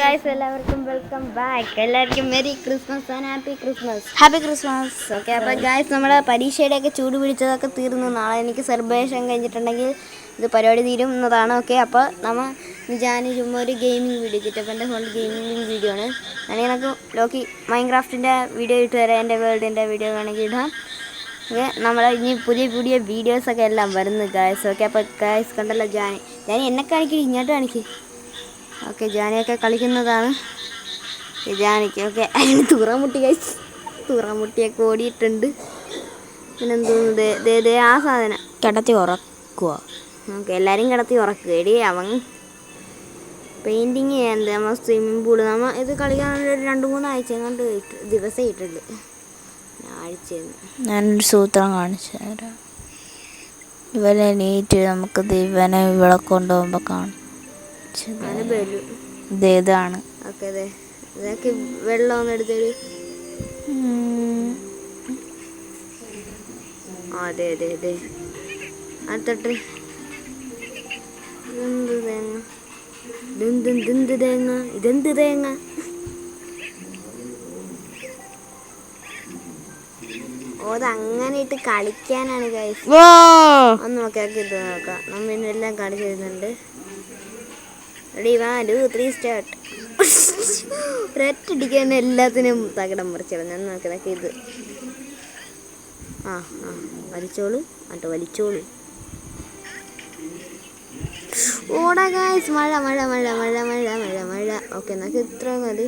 Guys എല്ലാവർക്കും welcome back എല്ലാവർക്കും merry Christmas and happy Christmas happy Christmas okay അപ്പോൾ guys നമ്മുടെ പരീക്ഷയുടെയൊക്കെ ചൂട് പിടിച്ചതൊക്കെ തീർന്നു. നാളെ എനിക്ക് സെലിബ്രേഷൻ കഴിഞ്ഞിട്ടുണ്ടെങ്കിൽ ഇത് പരിപാടി തീരും എന്നതാണ്. ഓക്കെ അപ്പോൾ നമ്മൾ ഞാൻ ചുമ്മാ ഒരു ഗെയിമിംഗ് വീഡിയോ ചിറ്റപ്പന്റെ ഫോണിൽ ഗെയിമിംഗ് വീഡിയോ ആണ്. അല്ലെങ്കിൽ നമുക്ക് ലോക്കി മൈൻക്രാഫ്റ്റിന്റെ വീഡിയോ ഇട്ട് തരാം എന്റെ വേൾഡിന്റെ വീഡിയോ വേണമെങ്കിൽ ഇടാം. ഓക്കെ നമ്മൾ ഇനി പുതിയ പുതിയ വീഡിയോസൊക്കെ എല്ലാം വരുന്നു ഗായ്സ് ഓക്കെ അപ്പോൾ ഗായ്സ് കണ്ടല്ലോ ജാനി ഞാൻ എന്നെ കാണിക്കും ഇങ്ങോട്ട് കാണിക്കും. ഓക്കെ ജാനിയൊക്കെ കളിക്കുന്നതാണ്. ജാനിക്ക് ഓക്കെ അതിന് തുറമുട്ടി കഴിച്ച് തുറമുട്ടിയൊക്കെ ഓടിയിട്ടുണ്ട്. പിന്നെ എന്തോന്നു ദേ ദേ ആ സാധനം. കിടത്തി ഉറക്കുക ഓക്കെ എല്ലാവരും കിടത്തി ഉറക്കുക. എടി അവൻ പെയിന്റിങ് ചെയ്യാൻ നമ്മൾ സ്വിമ്മിംഗ് പൂൾ നമ്മൾ ഇത് കളിക്കാൻ ഒരു രണ്ട് മൂന്ന് ആഴ്ച കൊണ്ട് ദിവസം ഇട്ടുണ്ട് ഞാനൊരു സൂത്രം കാണിച്ചു തരാം. ഇവനെ നീറ്റ് നമുക്ക് ഇവനെ ഇവിടെ കൊണ്ടുപോകുമ്പോൾ കാണും. അത് ബലു ഇത് ഇതാണ് ഓക്കെ അതെ. ഇതൊക്കെ വെള്ളം ഒന്ന് എടുത്തൊരു ആ അതെ അതെ അതെ. അടുത്തോട്ട് ഇതെന്ത് തേങ്ങ? ഇതെന്ത് ഇതെന്ത് തേങ്ങ? ഇതെന്ത് തേങ്ങ? ഓ അത് അങ്ങനെ ഇട്ട് കളിക്കാനാണ് കഴിച്ചത് ഒന്ന് നോക്കാം ഇത് നോക്കാം. നമ്മ ഇന്നെല്ലാം തരുന്നുണ്ട്. Ready one two three start എല്ലാത്തിനും തകിടം മറിച്ചോളൂ ഞാൻ നോക്കുന്നതൊക്കെ ഇത്. ആ ആ വലിച്ചോളൂ അട്ടോ വലിച്ചോളൂ. ഓടാ മഴ മഴ മഴ മഴ മഴ മഴ മഴ. ഓക്കെ നമുക്ക് ഇത്ര മതി.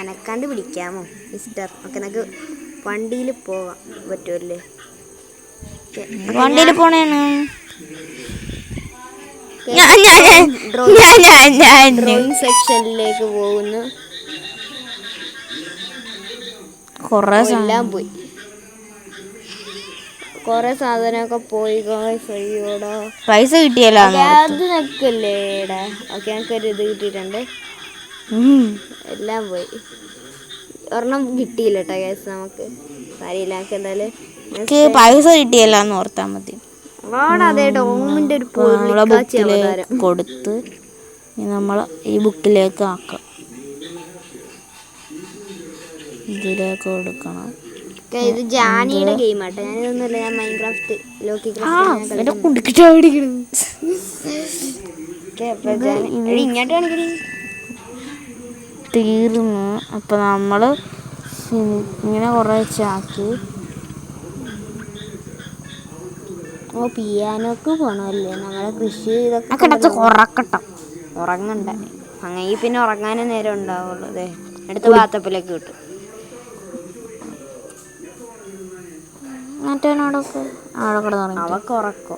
അനക്കാണ്ട് പിടിക്കാമോ മിസ്റ്റർ ഓക്കെ നമുക്ക് വണ്ടിയിൽ പോവാം പറ്റുമല്ലേ വണ്ടിയിൽ പോണേണ്. ഞാൻ ഞാൻ ഞാൻ ഞാൻ ഡ്രോയിങ് സെക്ഷനിലേക്ക് പോകുന്നു. കൊറേ എല്ലാം പോയി. കൊറേ സാധനമൊക്കെ പോയി. അയ്യോടാ. പൈസ കിട്ടിയല്ലോ ഓക്കെ, അത് നിക്കല്ലേടാ ഓക്കെ ഞങ്ങൾക്ക് ഒരു ഇത് കിട്ടിയിട്ടുണ്ട്. എല്ലാം പോയി. ഒരെണ്ണം കിട്ടിയില്ല കേട്ടോ കേസ് നമുക്ക്. നമുക്ക് എന്തായാലും എനിക്ക് പൈസ കിട്ടിയല്ലോ എന്ന് ഓർത്താൽ മതി ഡോമിന്റെ ഒരു നമ്മളെ ബുക്കിലേക്ക് കൊടുത്ത് നമ്മൾ ഈ ബുക്കിലേക്ക് ആക്കാം. ഇതിലേക്ക് കൊടുക്കണം. തീർന്നു ഇത് ജാനിയുടെ ഗെയിം ആട്ടോ. ഞാനിതൊന്നുമില്ല ഞാൻ മൈൻക്രാഫ്റ്റ് ലോക്കി ഇങ്ങോട്ട് തീർന്നു. അപ്പം ഇങ്ങനെ കുറേ ചാക്കി. ഓ പിയാനോക്ക് പോണല്ലേ നമ്മളെ കൃഷി ഇതൊക്കെ കിടത്ത് കുറക്കട്ടം ഉറങ്ങണ്ട. അങ്ങനെ പിന്നെ ഉറങ്ങാനേ നേരം ഉണ്ടാവുള്ളൂ. അതെ എടുത്ത് വാത്തപ്പിലേക്ക് കിട്ടും. മറ്റേനോടൊക്കെ അവിടെ കിടന്നു അവക്ക് ഉറക്കോ?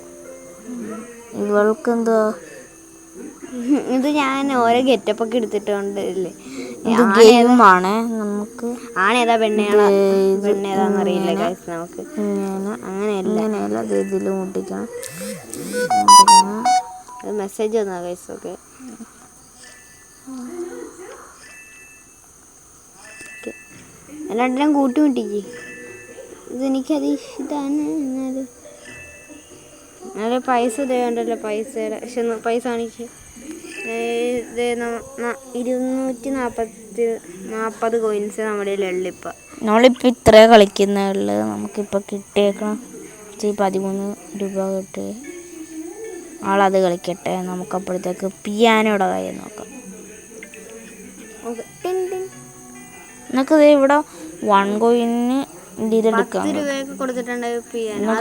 ഇവൾക്ക് എന്തോ ഇത് ഞാൻ ഓരോ ഗെറ്റപ്പൊക്കെ എടുത്തിട്ടുണ്ട് ഇല്ലേ ഇത് ഗെയിമാണ് നമുക്ക്. ആണേതാ പെണ്ണേതാ ഇത് പെണ്ണേതാന്ന് അറിയില്ല guys നമുക്ക്. അങ്ങനെ അങ്ങനെയല്ല. ഇത് ഇതിൽ മുട്ടിക്കണം. അത് മെസ്സേജ് വന്നാ ഗൈസ് ഓക്കെ. രണ്ടിനും കൂട്ടി മുട്ടിക്ക്. ഇതെനിക്കത് ഇതാണ് എന്നാൽ. നല്ല പൈസ തേണ്ടല്ലോ പൈസയുടെ. പക്ഷെ പൈസ കാണിക്ക്. ഏ, ദേ ന- ന- ഇരുന്നൂറ്റി നാൽപ്പത്തി നാൽപ്പത് കോയിൻസ് നമ്മുടെ ഉള്ളു ഇപ്പം. നമ്മളിപ്പോൾ ഇത്ര കളിക്കുന്നുള്ളു നമുക്കിപ്പോൾ കിട്ടിയേക്കണം. പതിമൂന്ന് രൂപ കിട്ടി ആളത് കളിക്കട്ടെ. നമുക്കപ്പോഴത്തേക്ക് പിയാനോടെ കാര്യം നോക്കാം. ദേ ഇവിടെ വൺ കോയിന് പത്ത് രൂപയൊക്കെ കൊടുത്തിട്ടുണ്ട് പിയാനോ?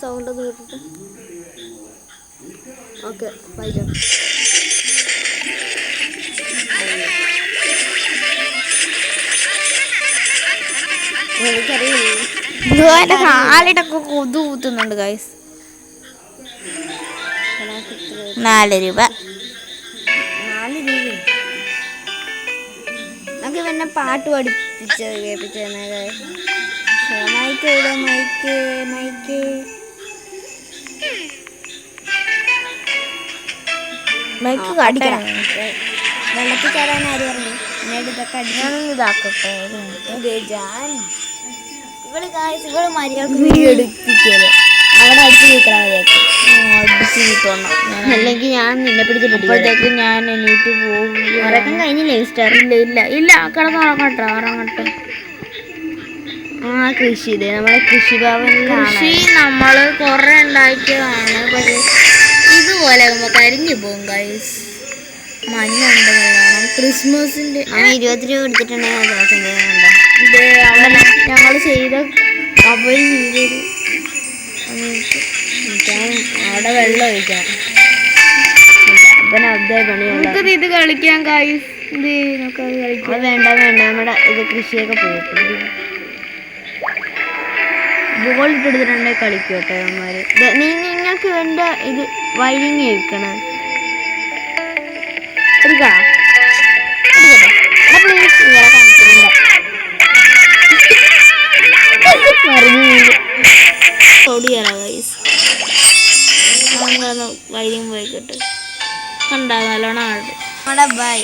സൗണ്ട് ഒന്ന് കേട്ടിട്ട്. ഓക്കെ വായിച്ചോ എനിക്കറിയില്ല. കാലിടൊക്കെ കൊതു കൂത്തുന്നുണ്ട് ഗൈസ് നാല് രൂപ. നാല് രൂപ നമുക്ക് പിന്നെ പാട്ട് പഠിപ്പിച്ചത് കേൾപ്പിച്ചു മൈക്ക് മൈക്ക് മൈക്ക്. മൈക്ക് കടിക്കണം വെള്ളത്തിൽ കയറാൻ ആര് പറഞ്ഞു? ഞാനൊന്ന് ഇതാക്കട്ടെ ഇവൾ ഇവൾ മര്യാദയ്ക്ക് എടുപ്പിക്കൽ അവിടെ അടിച്ചു അല്ലെങ്കിൽ ഞാൻ നിന്നെ പിടിച്ചിട്ട് അപ്പോഴത്തേക്ക് ഞാൻ എണീറ്റ് പോകും. ഉറക്കം കഴിഞ്ഞില്ലേ മിസ്റ്റർ ഇല്ല ഇല്ല ഇല്ല. കിടന്ന് ഉറങ്ങട്ടെ ഉറങ്ങട്ടെ ആ കൃഷി ഇതേ നമ്മളെ കൃഷി കൃഷിഭവനിലാണ്. കൃഷി നമ്മൾ കൊറേ ഉണ്ടാക്കിയതാണ് പക്ഷെ ഇതുപോലെ ആകുമ്പോ കരിഞ്ഞു പോകും ഗൈസ് മഞ്ഞുണ്ട് നല്ലോണം ക്രിസ്മസിന്റെ ഇരുപത് രൂപ എടുത്തിട്ടുണ്ടെങ്കിൽ ഞങ്ങൾ ചെയ്ത അവർ ചെയ്തൊരു അവിടെ വെള്ളം ഒഴിക്കണം നമുക്കത് ഇത് കളിക്കാൻ കായ് ഇത് കളിക്കാം. അത് വേണ്ട വേണ്ട. നമ്മുടെ ഇത് കൃഷിയൊക്കെ പോകും ബോൾ ഇട്ടെടുത്തിട്ടുണ്ടെങ്കിൽ കളിക്കും കേട്ടോ അവന്മാര് നിങ്ങൾക്ക് വേണ്ട ഇത് ഗൈസ് അങ്ങനെ വൈദ്യം പോയിക്കോട്ടെ. കണ്ടാ നല്ലോണം ആട്. ബൈ